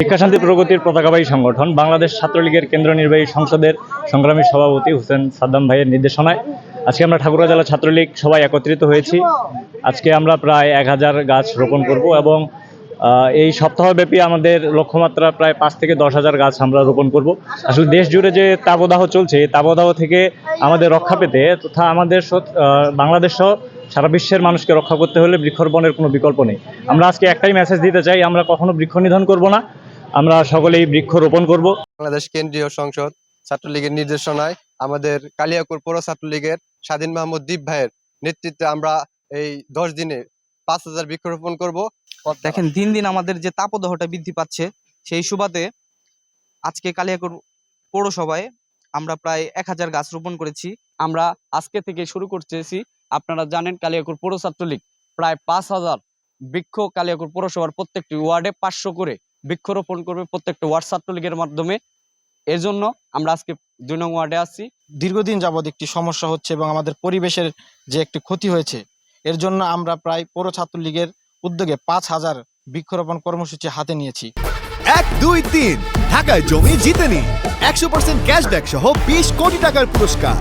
শিক্ষা শান্তি প্রগতির পতাকাবাহী সংগঠন, বাংলাদেশ ছাত্রলীগের কেন্দ্র নির্বাহী সংসদের সংগ্রামী সভাপতি হুসেন সাদ্দাম ভাইয়ের নির্দেশনায় আজকে আমরা ঠাকুরা জেলা ছাত্রলীগ সবাই একত্রিত হয়েছি। আজকে আমরা প্রায় এক হাজার গাছ রোপণ করব এবং এই সপ্তাহব্যাপী আমাদের লক্ষ্যমাত্রা প্রায় পাঁচ থেকে দশ হাজার গাছ আমরা রোপণ করব। আসলে দেশ জুড়ে যে তাপদাহ চলছে, এই তাপদাহ থেকে আমাদের রক্ষা পেতে তথা আমাদের বাংলাদেশ সহ সারা বিশ্বের মানুষকে রক্ষা করতে হলে বৃক্ষরোপণের কোনো বিকল্প নেই। আমরা আজকে একটাই মেসেজ দিতে চাই, আমরা কখনো বৃক্ষ নিধন করব না। আমরা সকলেই বৃক্ষ রোপণ করব। বাংলাদেশ কেন্দ্রীয় সংসদ ছাত্রলীগের নির্দেশনায় আমাদের কালিয়াকুর পৌর ছাত্রলীগের স্বাধীন মাহমুদ দ্বীপ ভাইয়ের নেতৃত্বে আমরা এই দশ দিনে পাঁচ হাজার বৃক্ষরোপণ করব। দেখেন দিন দিন আমাদের যে তাপদাহটা বৃদ্ধি পাচ্ছে সেই সুবাদে আজকে কালিয়াকুর পৌরসভায় আমরা প্রায় এক হাজার গাছ রোপণ করেছি। আমরা আজকে থেকে শুরু করতেছি আপনারা জানেন কালিয়াকুর পৌর ছাত্রলীগ। প্রায় পাঁচ হাজার বৃক্ষ কালিয়াকুর পৌরসভার প্রত্যেকটি ওয়ার্ডে পাঁচশো করে বৃক্ষরোপণ করবে প্রত্যেকটা ওয়ার্ড ছাত্রলীগের মাধ্যমে। এর জন্য আমরা আজকে দুই নং ওয়ার্ডে আসছি দীর্ঘদিন যাবৎ একটি সমস্যা হচ্ছে এবং আমাদের পরিবেশের যে একটি ক্ষতি হয়েছে এর জন্য আমরা প্রায় পৌর ছাত্রলীগের উদ্যোগে পাঁচ হাজার বৃক্ষরোপণ কর্মসূচি হাতে নিয়েছি। এক দুই তিন ঢাকায় জমি জিতে নিন একশো পার্সেন্ট ক্যাশব্যাক সহ বিশ কোটি টাকার পুরস্কার।